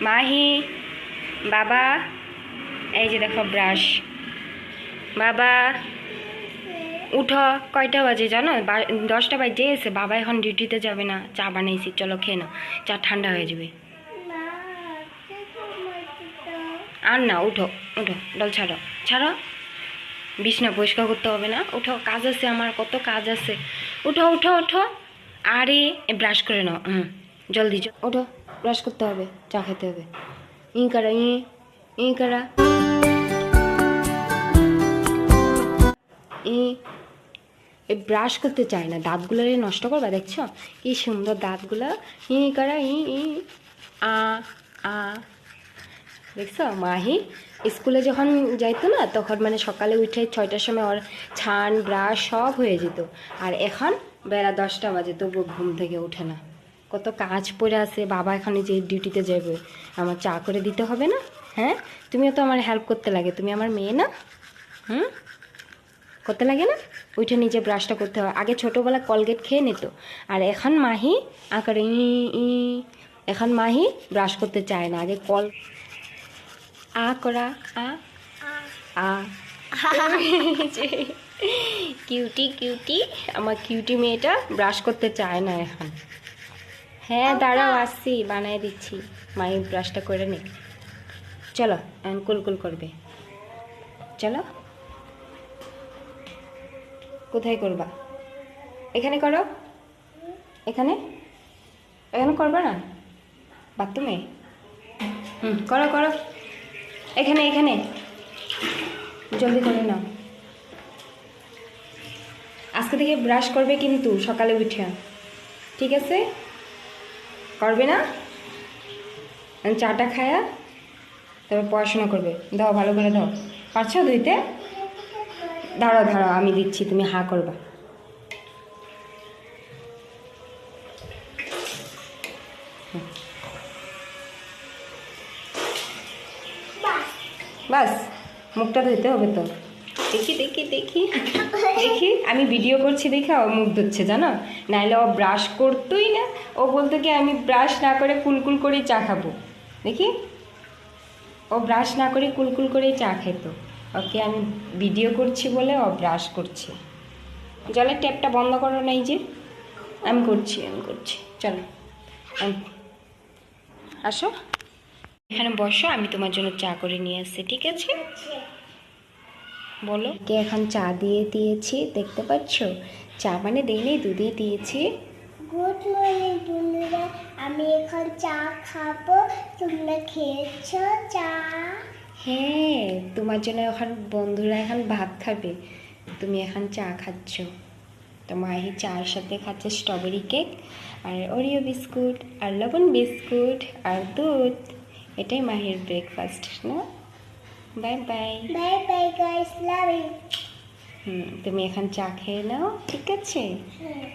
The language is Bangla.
মাহি, বাবা, এই যে দেখো ব্রাশ বাবা, উঠো, কয়টা বাজে জানো? দশটা বাজে এসে বাবা এখন ডিউটিতে যাবে না, চা বানাইছি, চলো খেয়ে নাও। চা ঠান্ডা হয়ে যাবে। আর না, উঠো উঠো ডল ছাড়ো ছাড়ো। বিছনা পরিষ্কার করতে হবে না, উঠো, কাজ আছে আমার, কত কাজ আছে। উঠো উঠো উঠো। আরে ব্রাশ করে নাও, হুম জলদি, উঠো। ব্রাশ করতে হবে, চা খেতে হবে। ই করা, ই ই করা? ই এই ব্রাশ করতে চায় না, দাঁতগুলো নষ্ট করবা, দেখছ? কি সুন্দর দাঁতগুলো। ই করা, ই ই, আ আ। দেখছ? মাহি, স্কুলে যখন যাইতো না, তখন মানে সকালে উঠে ছয়টার সময় ওর ছান ব্রাশ সব হয়ে যেত। আর এখন বেলা দশটা বাজে তবু ঘুম থেকে ওঠে না। কত কাজ পড়ে আছে বাবা এখানে যে ডিউটিতে যাবে আমার চা করে দিতে হবে না? হ্যাঁ? তুমিও তো আমার হেল্প করতে লাগে তুমি আমার মেয়ে না? হুম? করতে লাগে না? উঠে নিজে ব্রাশটা করতে হয় আগে ছোটোবেলা কলগেট খেয়ে নিত আর এখন মাহি আকারে ই ই এখন মাহি ব্রাশ করতে চায় না। আগে কল আ করা আ আ কিউটি কিউটি আমার কিউটি মেয়েটা ব্রাশ করতে চায় না এখন। হ্যাঁ দাঁড়াও আসছি বানাই দিচ্ছি। মাই ব্রাশটা করে নে। চলো এখন কুলকুল করবে। চলো। কোথায় করবা? এখানে করো। এখানে? এখানে করবা না? বাথরুমে? হুম করো করো। এখানে এখানে। জলদি করে নাও। আজকে থেকে ব্রাশ করবে কিন্তু সকালে উঠে। ঠিক আছে? করবে না? চাটা খায়া তারপর পড়াশোনা করবে। দাও ভালো করে দাও। পারছ ধুইতে? দাঁড়াও দাঁড়াও আমি দিচ্ছি তুমি হা করবা। বাস মুখটা ধুইতে হবে তো। দেখি দেখি দেখি। আমি ভিডিও করছি দেখে ও মুখ ধুচ্ছে, জানো? নাহলে ও ব্রাশ করতোই না। ও বলতো কি, আমি ব্রাশ না করে কুলকুল করেই চা খাব। দেখি? ও ব্রাশ না করে কুলকুল করেই চা খেত। ওকে আমি ভিডিও করছি বলে ও ব্রাশ করছে। জলের ট্যাপটা বন্ধ করো নাই যে। আমি করছি আমি করছি। চলো। আসো। এখানে বসো, আমি তোমার জন্য চা করে নিয়ে আসছি, ঠিক আছে? বলো। কে এখন চা দিয়ে দিয়েছি দেখতে পাচ্ছ? চা মানে দেয়নি দুধে দিয়েছি। গুড মর্নিং বন্ধুরা আমি এখন চা খাব। তোমরা খেয়েছো চা? হ্যাঁ তোমার জন্য এখন বন্ধুরা এখন ভাত খাবে। তুমি এখন চা খাচ্ছ। তো মাহি চার সাথে খাচ্ছে স্ট্রবেরি কেক আর ওরিও বিস্কুট আর লবণ বিস্কুট আর দুধ। এটাই মাহির ব্রেকফাস্ট না? Bye bye bye bye guys love you hmm তুমি এখন চা খেয়ে নাও ঠিক আছে? হ্যাঁ